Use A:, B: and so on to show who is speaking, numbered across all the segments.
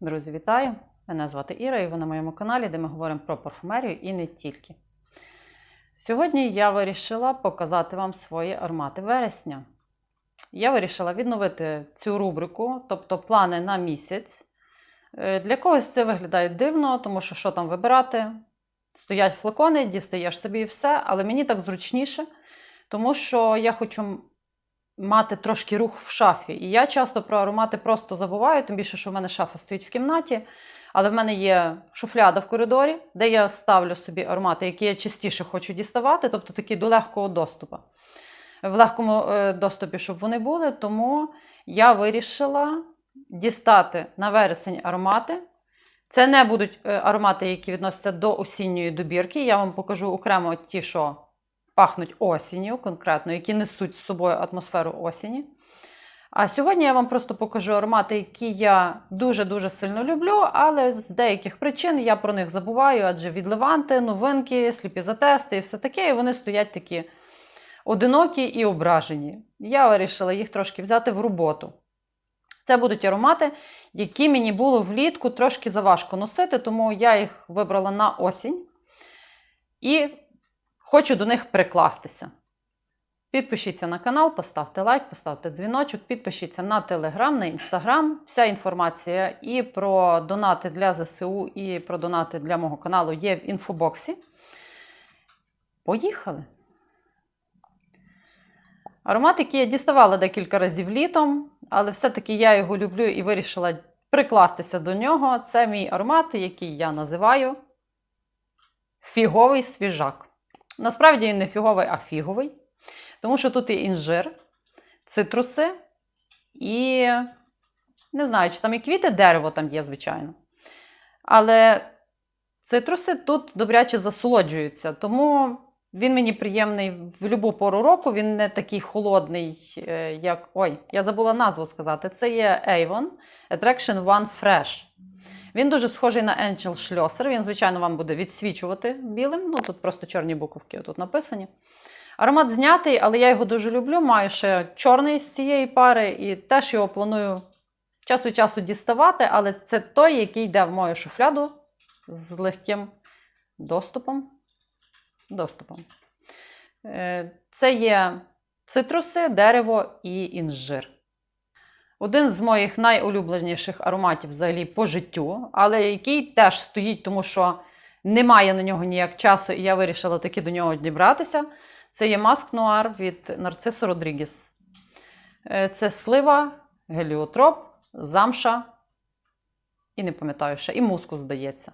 A: Друзі, вітаю! Мене звати Іра, і ви на моєму каналі, де ми говоримо про парфумерію і не тільки. Сьогодні я вирішила показати вам свої аромати вересня. Я вирішила відновити цю рубрику, тобто плани на місяць. Е, Для когось це виглядає дивно, тому що що там вибирати? Стоять флакони, дістаєш собі і все, але мені так зручніше, тому що я хочу мати трошки рух в шафі. І я часто про аромати просто забуваю, тим більше, що в мене шафа стоїть в кімнаті, але в мене є шуфляда в коридорі, де я ставлю собі аромати, які я частіше хочу діставати, тобто такі до легкого доступу. В легкому е, доступі, щоб вони були, тому я вирішила дістати на вересень аромати. Це не будуть е, аромати, які відносяться до осінньої добірки. Я вам покажу окремо ті, що пахнуть осінню, конкретно, які несуть з собою атмосферу осені. А сьогодні я вам просто покажу аромати, які я дуже-дуже сильно люблю, але з деяких причин я про них забуваю, адже від Леванти, новинки, сліпі затести і все таке, і вони стоять такі одинокі і ображені. Я вирішила їх трошки взяти в роботу. Це будуть аромати, які мені було влітку трошки заважко носити, тому я їх вибрала на осінь. І хочу до них прикластися. Підпишіться на канал, поставте лайк, поставте дзвіночок, підпишіться на телеграм, на інстаграм. Вся інформація і про донати для ЗСУ, і про донати для мого каналу є в інфобоксі. Поїхали! Аромат, який я діставала декілька разів літом, але все-таки я його люблю і вирішила прикластися до нього. Це мій аромат, який я називаю фіговий свіжак. Насправді він не фіговий, а фіговий. Тому що тут є інжир, цитруси і не знаю, чи там і квіти дерево там є, звичайно. Але цитруси тут добряче засолоджуються, тому він мені приємний в будь-яку пору року. Він не такий холодний, е, як. Ой, я забула назву сказати. Це є Avon Attraction One Fresh. Він дуже схожий на Angel Schlosser. Він, звичайно, вам буде відсвічувати білим. Ну, тут просто чорні буковки тут написані. Аромат знятий, але я його дуже люблю. Маю ще чорний з цієї пари, і теж його планую час від часу діставати, але це той, який йде в мою шуфляду з легким доступом. доступом. Е, Це є цитруси, дерево і інжир. Один з моїх найулюбленіших ароматів взагалі по життю, але який теж стоїть, тому що немає на нього ніяк часу, і я вирішила таки до нього дібратися. Це є маск нуар від Нарцисо Родрігіс. Е, Це слива, геліотроп, замша і не пам'ятаю ще, і мускус, здається.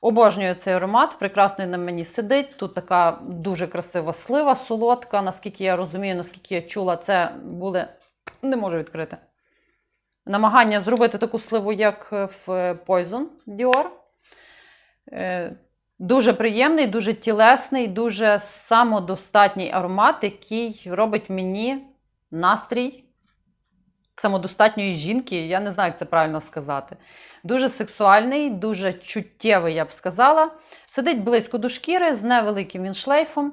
A: Обожнюю цей аромат, прекрасно на мені сидить. Тут така дуже красива слива, солодка. Наскільки я розумію, наскільки я чула, це буде. Не можу відкрити. Намагання зробити таку сливу, як в Poison Dior. Е, Дуже приємний, дуже тілесний, дуже самодостатній аромат, який робить мені настрій самодостатньої жінки. Я не знаю, як це правильно сказати. Дуже сексуальний, дуже чуттєвий, я б сказала. Сидить близько до шкіри з невеликим він шлейфом.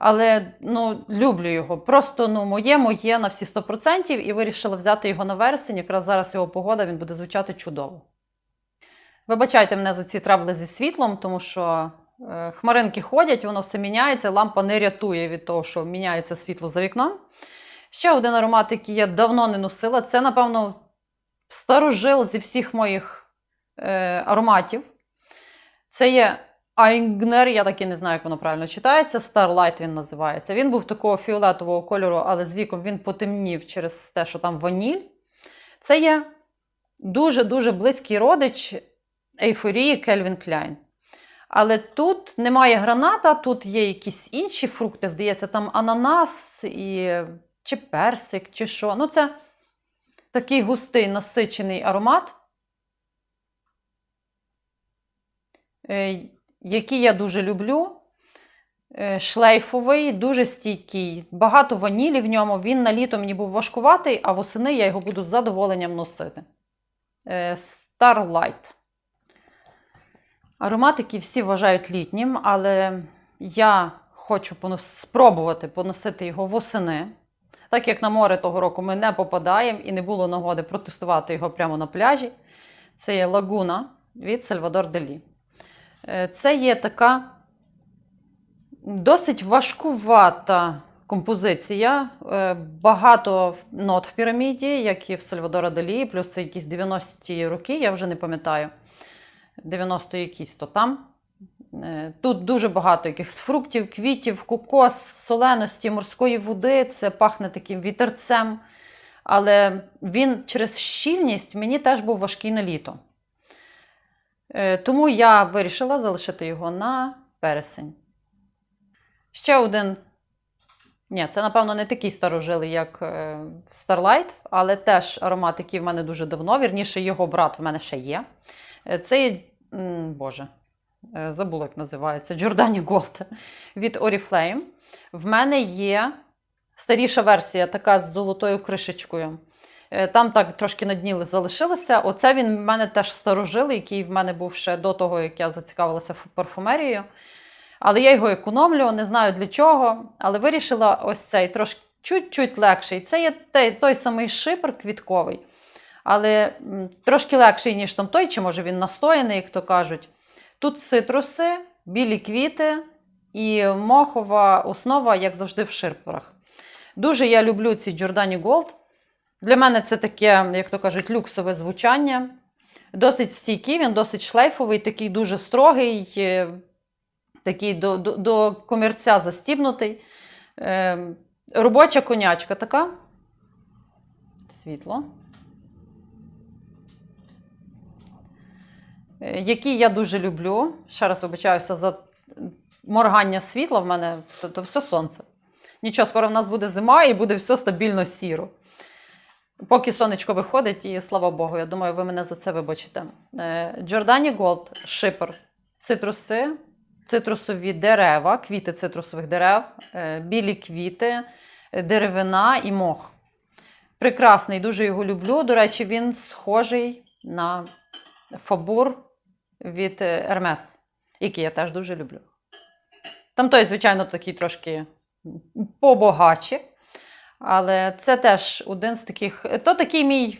A: Але ну, люблю його. Просто ну, моє моє на всі 100% і вирішила взяти його на вересень. Якраз зараз його погода, він буде звучати чудово. Вибачайте мене за ці трабли зі світлом, тому що е, хмаринки ходять, воно все міняється, лампа не рятує від того, що міняється світло за вікном. Ще один аромат, який я давно не носила, це, напевно, старожил зі всіх моїх е, ароматів. Це є Айнгнер, я так і не знаю, як воно правильно читається. Starlight він називається. Він був такого фіолетового кольору, але з віком він потемнів через те, що там ваніль. Це є дуже-дуже близький родич ейфорії Кельвін Кляйн. Але тут немає граната, тут є якісь інші фрукти, здається, там ананас і чи персик, чи що. Ну, це такий густий насичений аромат, який я дуже люблю. Е, Шлейфовий, дуже стійкий, багато ванілі в ньому. Він на літо мені був важкуватий, а восени я його буду з задоволенням носити. Е, Starlight. Аромат, який всі вважають літнім, але я хочу понос... спробувати поносити його восени. Так як на море того року ми не попадаємо і не було нагоди протестувати його прямо на пляжі. Це є лагуна від Сальвадор Делі. Е, Це є така досить важкувата композиція. Е, Багато нот в піраміді, як і в Сальвадора Далі, плюс це якісь 90-ті роки, я вже не пам'ятаю. 90 якісь то там. Е, Тут дуже багато якихось фруктів, квітів, кокос, соленості, морської води. Це пахне таким вітерцем. Але він через щільність мені теж був важкий на літо. Е, Тому я вирішила залишити його на пересень. Ще один. Ні, це, напевно, не такий старожилий, як е, Starlight, але теж аромат, який в мене дуже давно. Вірніше, його брат в мене ще є. Е, Це є, Боже, забула, як називається, Giordani Gold від Oriflame. В мене є старіша версія, така з золотою кришечкою. Е, Там так трошки на дні залишилося. Оце він в мене теж старожилий, який в мене був ще до того, як я зацікавилася парфумерією. Але я його економлю, не знаю для чого. Але вирішила ось цей трошки чуть-чуть легший. Це є той, той самий шипр квітковий, але трошки легший, ніж там той, чи може він настояний, як то кажуть. Тут цитруси, білі квіти і мохова основа, як завжди, в ширпорах. Дуже я люблю ці Giordani Gold. Для мене це таке, як то кажуть, люксове звучання. Досить стійкий, він досить шлейфовий, такий дуже строгий, е, такий до, до, до комірця застібнутий. Е, робоча конячка така. Світло. Е, Який я дуже люблю. Ще раз вибачаюся за моргання світла в мене, то, то все сонце. Нічого, скоро в нас буде зима і буде все стабільно сіро. Поки сонечко виходить, і слава Богу, я думаю, ви мене за це вибачите. Е, Giordani Gold, шипер, цитруси, цитрусові дерева, квіти цитрусових дерев, е, білі квіти, деревина і мох. Прекрасний, дуже його люблю. До речі, він схожий на фабур від е, Hermes, який я теж дуже люблю. Там той, звичайно, такий трошки побагаче. Але це теж один з таких. То такий мій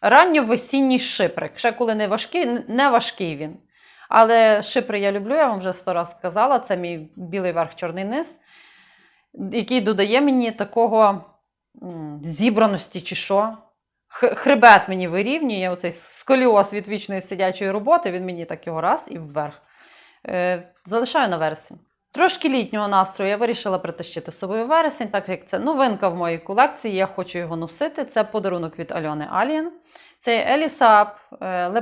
A: ранньовесінній шиприк. Ще коли не важкий, не важкий він. Але шипри я люблю, я вам вже сто раз сказала. Це мій білий верх, чорний низ, який додає мені такого зібраності чи що. Хребет мені вирівнює, оцей сколіоз від вічної сидячої роботи, він мені так його раз і вверх. Е, залишаю на вересень. Трошки літнього настрою я вирішила притащити з собою вересень, так як це новинка в моїй колекції, я хочу його носити. Це подарунок від Альони Alien. Це Елісап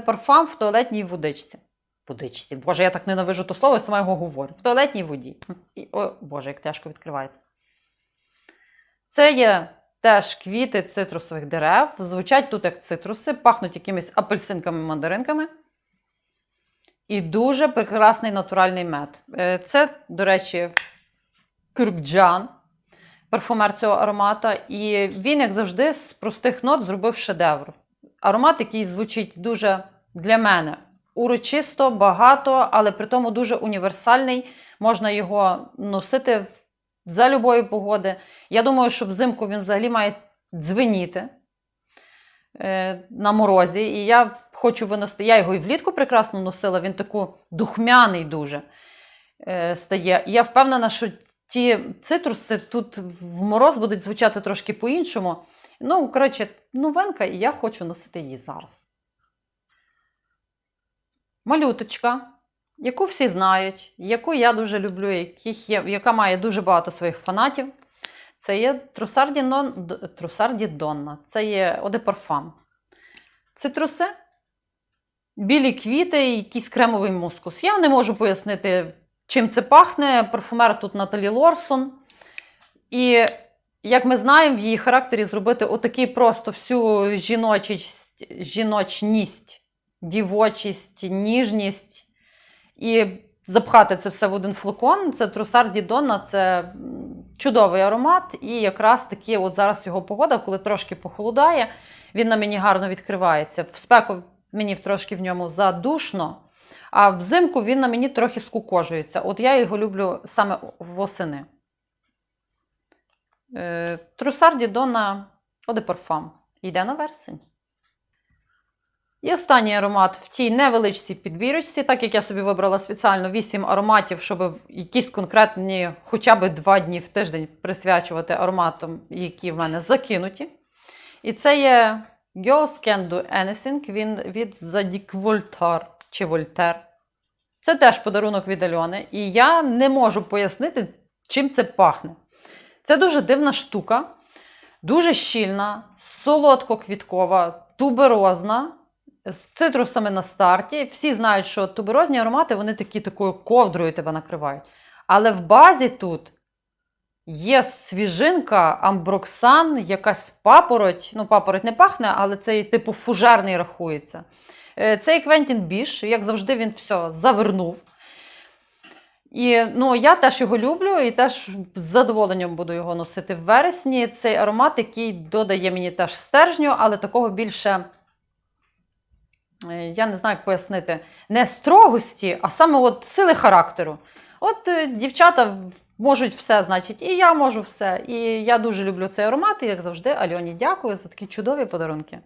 A: Parfum в туалетній водичці. Водичці. Боже, я так ненавижу то слово, я сама його говорю. В туалетній воді. І, о, Боже, як тяжко відкривається. Це є теж квіти цитрусових дерев. Звучать тут як цитруси, пахнуть якимись апельсинками, мандаринками. І дуже прекрасний натуральний мед. Е, Це, до речі, Кюркджан, парфумер цього аромата. І він, як завжди, з простих нот зробив шедевр. Аромат, який звучить дуже для мене урочисто, багато, але при тому дуже універсальний. Можна його носити за любої погоди. Я думаю, що взимку він взагалі має дзвеніти на морозі. І я хочу виносити. Я його і влітку прекрасно носила, він таку духмяний дуже е, стає. І я впевнена, що ті цитруси тут в мороз будуть звучати трошки по-іншому. Ну, коротше, новинка, і я хочу носити її зараз. Малюточка, яку всі знають, яку я дуже люблю, яких є, яка має дуже багато своїх фанатів. Це є Трусарді, Нон, Трусарді. Це є Оде Парфам. Цитруси, білі квіти і якийсь кремовий мускус. Я не можу пояснити, чим це пахне. Парфумер тут Наталі Лорсон. І як ми знаємо, в її характері зробити отакий просто всю жіночість, жіночність, дівочість, ніжність і запхати це все в один флакон. Це Трусар Дідонна, це чудовий аромат. І якраз таки, от зараз його погода, коли трошки похолодає, він на мені гарно відкривається. В спеку мені трошки в ньому задушно, а взимку він на мені трохи скукожується. От я його люблю саме восени. Е, Трусар Дідона Оде Парфам. Йде на вересень. І останній аромат в тій невеличкій підбірочці, так як я собі вибрала спеціально 8 ароматів, щоб якісь конкретні хоча б 2 дні в тиждень присвячувати ароматам, які в мене закинуті. І це є Girls Can Do Anything, він від Zadig Voltaire чи Voltaire. Це теж подарунок від Альони, і я не можу пояснити, чим це пахне. Це дуже дивна штука, дуже щільна, солодко-квіткова, туберозна, з цитрусами на старті. Всі знають, що туберозні аромати вони такі такою ковдрою тебе накривають. Але в базі тут є свіжинка, амброксан, якась папороть. Ну, папороть не пахне, але цей типу фужерний рахується. Е, Цей Квентін Біш, як завжди, він все завернув. І ну, я теж його люблю і теж з задоволенням буду його носити в вересні. Цей аромат, який додає мені теж стержню, але такого більше, я не знаю, як пояснити, не строгості, а саме от сили характеру. От е, дівчата можуть все, значить, і я можу все. І я дуже люблю цей аромат, і як завжди, Альоні дякую за такі чудові подарунки.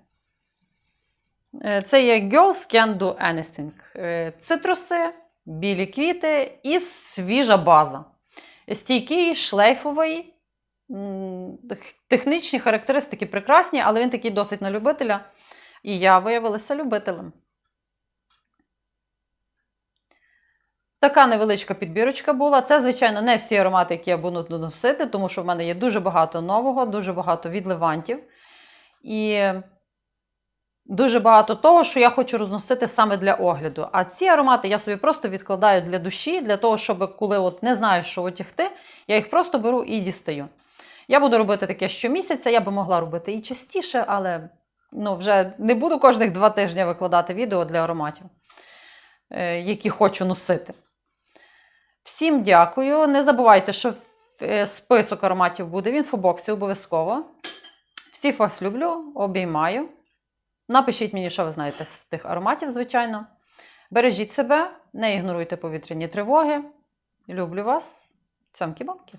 A: Е, Це є Girls Can Do Anything. Е, Цитруси, білі квіти і свіжа база. Стійкий, шлейфовий. Технічні характеристики прекрасні, але він такий досить на любителя. І я виявилася любителем. Така невеличка підбірочка була. Це, звичайно, не всі аромати, які я буду доносити, тому що в мене є дуже багато нового, дуже багато відливантів. І дуже багато того, що я хочу розносити саме для огляду. А ці аромати я собі просто відкладаю для душі, для того, щоб коли от не знаю, що одягти, я їх просто беру і дістаю. Я буду робити таке щомісяця, я би могла робити і частіше, але ну, вже не буду кожних два тижні викладати відео для ароматів, е, які хочу носити. Всім дякую. Не забувайте, що е, список ароматів буде в інфобоксі обов'язково. Всіх вас люблю, обіймаю. Напишіть мені, що ви знаєте з тих ароматів, звичайно. Бережіть себе, не ігноруйте повітряні тривоги. Люблю вас. Цьомкі-бомки.